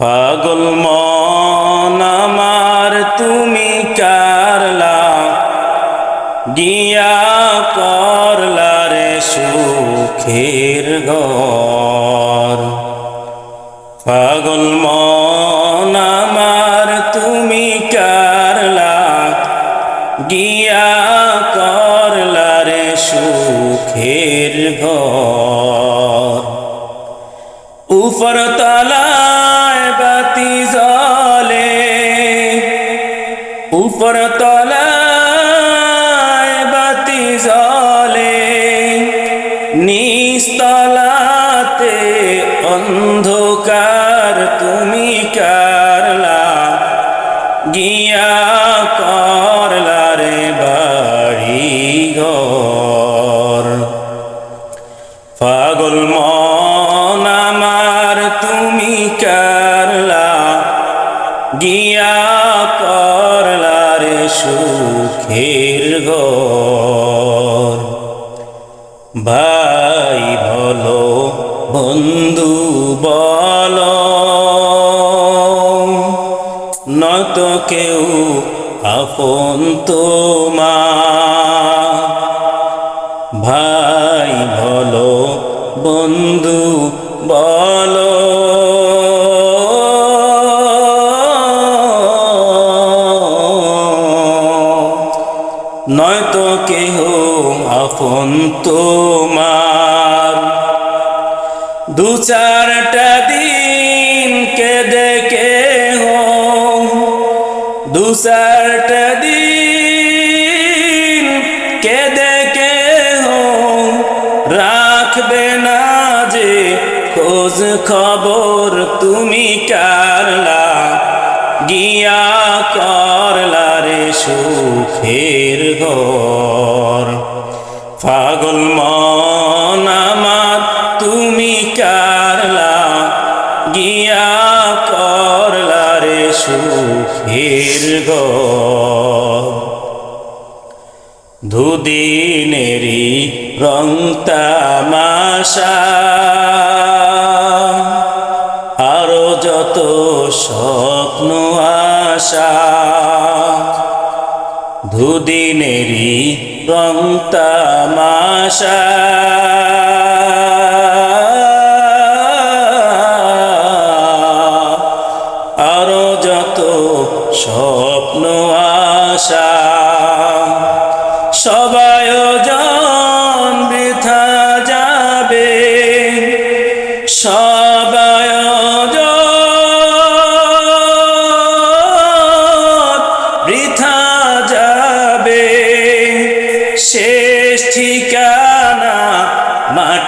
পাগল মন আমার তুমি কারলা, গিয়া করলা রে সুখের ঘর। পাগল মন তুমি কারলা, গিয়া করলা রে সুখের ঘর। উপর বাতি জলে উপর তলায় বাতি জলে নিস্তলাতে অন্ধকার তুমি কারলা গিয়া করলা গিয়া করলার সুখের ঘর। ভাই বলো বন্ধু বলো নত কেউ আপন তোমার কেহ আপন তোমার? দু চারটা দিন কেঁদে কেহ, দু চারটা দিন কেঁদে কেহ। রাখবে না যে খোঁজ খবর তুমি কারলা গিয়া করলা রে সুখের ঘর। পাগল মন তুমি কারলা গিয়া করলা রে সুখের ঘর। দুদিনেরই রং তামাশা দুদিনেরই রং তামাশা।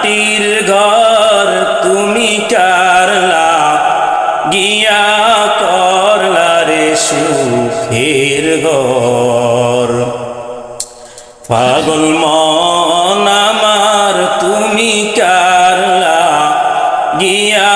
মাটির ঘর তুমি কারলা, গিয়া করলা রে সুখের ঘর। পাগল মন আমার, তুমি কারলা, গিয়া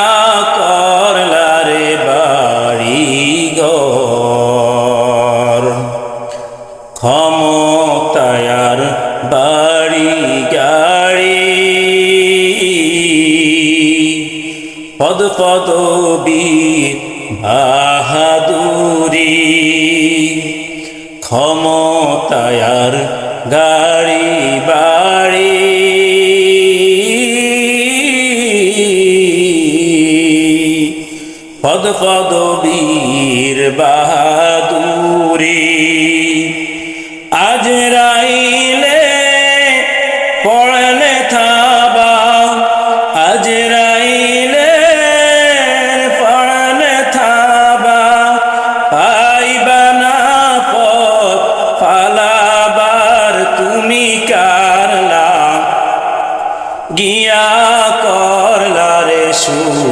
পদ পদবীর বাহাদুরি ক্ষমতায়ার গাড়ি বাড়ি। পদ পদবীর বাহাদুরি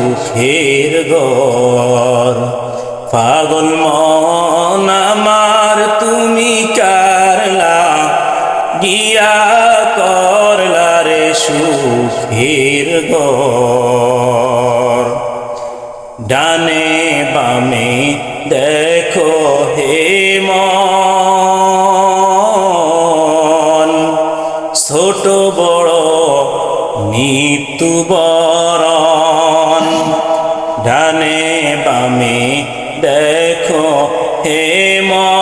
সুখের ঘর। পাগল মন আমার, তুমি কারলা, গিয়া করলা রে সুখের ঘর। ডানে বামে দেখো হে মন, ছোট বড় মৃত্যু বরণ ডান বামে দেখো হে মন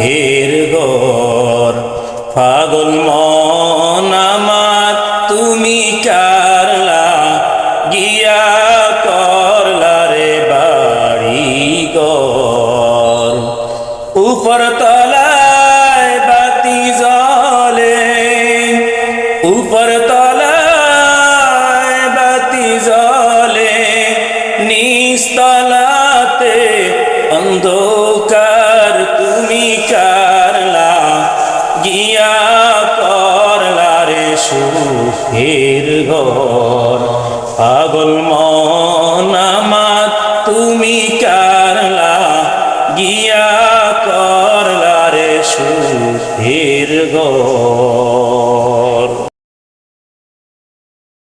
সুখের গর পাগল মন আমার, তুমি কারলা, গিয়া করলারে বাড়ি গর উপর তলায় বাতি জলে উপর তলায় বাতি জলে নিস্তলাতে অন্ধকার তুমি কারলা, গিয়া করলা রে সুখের ঘর। পাগল মনামাত তুমি কারলা, গিয়া করলা রে সুখের ঘর।